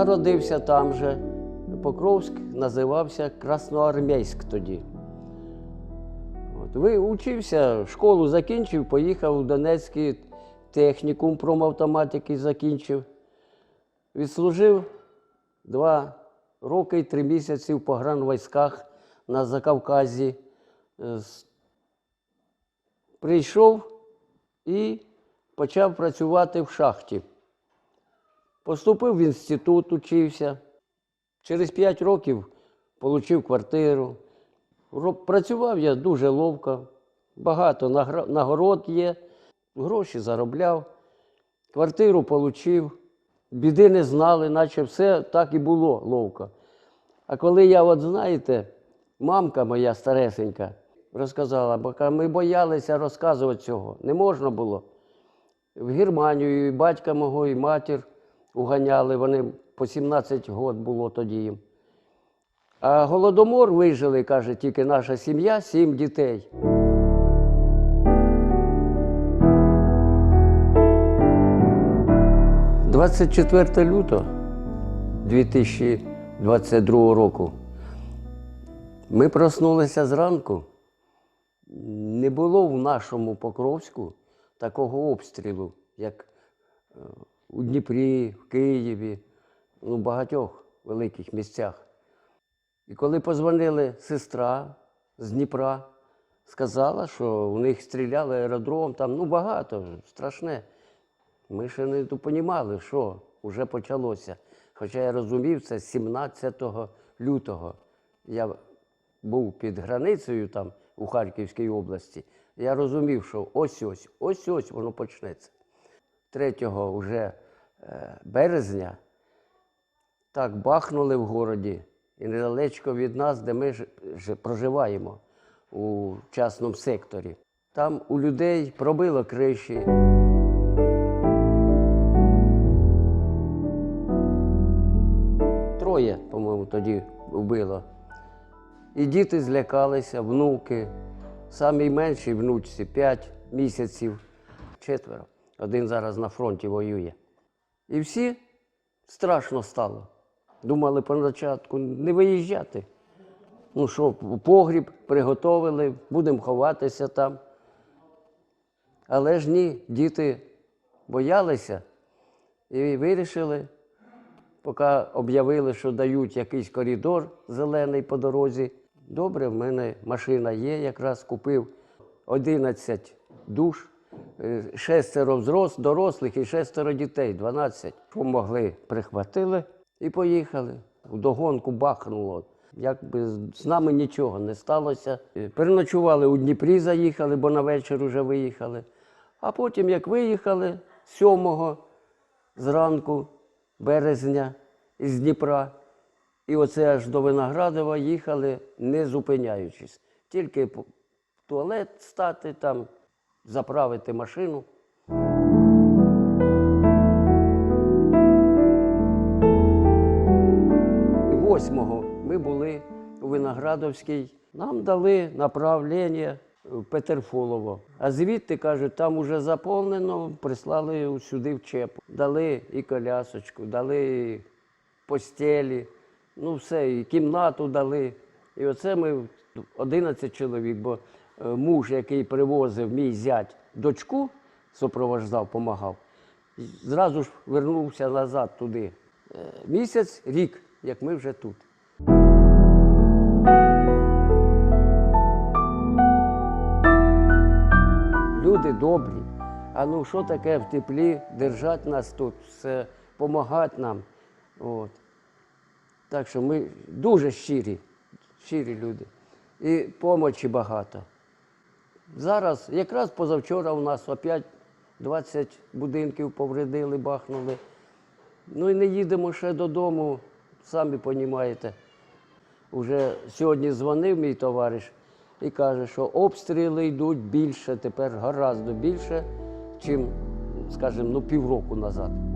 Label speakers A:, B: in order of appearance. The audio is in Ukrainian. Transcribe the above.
A: Народився там же. Покровськ називався Красноармійськ тоді. От, ви учився, школу закінчив, поїхав у Донецький технікум промавтоматики закінчив. Відслужив два роки і три місяці в погранвійськах на Закавказі. Е, Прийшов і почав працювати в шахті. Поступив в інститут, учився. Через 5 років отримав квартиру. Працював я дуже ловко, багато нагород є, гроші заробляв, квартиру отримав, біди не знали, наче все так і було ловко. А коли я, от знаєте, мамка моя старесенька розказала, бо ми боялися розказувати цього, не можна було. В Германію і батька мого, і матір уганяли, вони по 17 років було тоді їм. А голодомор вижили, каже, тільки наша сім'я, сім дітей. – 24 лютого 2022 року. Ми проснулися зранку. Не було в нашому Покровську такого обстрілу, як е, у Дніпрі, в Києві, ну, в багатьох великих місцях. І коли позвонили сестра з Дніпра, сказала, що у них стріляли аеродром, там ну багато, страшне. Ми ще не розуміли, що вже почалося. Хоча я розумів, це 17 лютого. Я був під границею там у Харківській області. Я розумів, що ось ось, ось ось воно почнеться. 3 вже е, березня так бахнули в городі, і недалечко від нас, де ми ж, проживаємо у частному секторі. Там у людей пробило криші. Троє, по-моєму, тоді вбило. І діти злякалися, внуки. Самій меншій внучці 5 місяців, четверо. Один зараз на фронті воює. І всі страшно стало. Думали спочатку не виїжджати. Ну що, погріб приготовили, будемо ховатися там. Але ж ні, діти боялися і вирішили, поки об'явили, що дають якийсь коридор зелений по дорозі. Добре, в мене машина є, якраз купив 11 душ, шестеро взрос, дорослих і шестеро дітей, 12. Помогли, прихватили і поїхали. В догонку бахнуло. Якби з нами нічого не сталося. Е, Переночували у Дніпрі, заїхали, бо на вечір вже виїхали. А потім, як виїхали, 7 зранку березня із Дніпра, і оце аж до Виноградова їхали, не зупиняючись. Тільки туалет стати там, заправити машину. Восьмого ми були у Виноградовській. Нам дали направлення в Петерфолово. А звідти, кажуть, там уже заповнено, прислали сюди в Чепу. Дали і колясочку, дали і постелі, ну все, і кімнату дали. І оце ми 11 чоловік, бо муж, який привозив мій зять дочку, супровождав, допомагав, зразу ж вернувся назад туди. Е, Місяць, рік, як ми вже тут. Люди добрі. А ну що таке в теплі держати нас тут, все, допомагати нам. От. Так що ми дуже щирі, щирі люди. І помочі багато. Зараз, якраз позавчора у нас опять 20 будинків повредили, бахнули. Ну і не їдемо ще додому, самі розумієте. Уже сьогодні дзвонив мій товариш і каже, що обстріли йдуть більше, тепер гораздо більше, чим, скажімо, ну, півроку назад.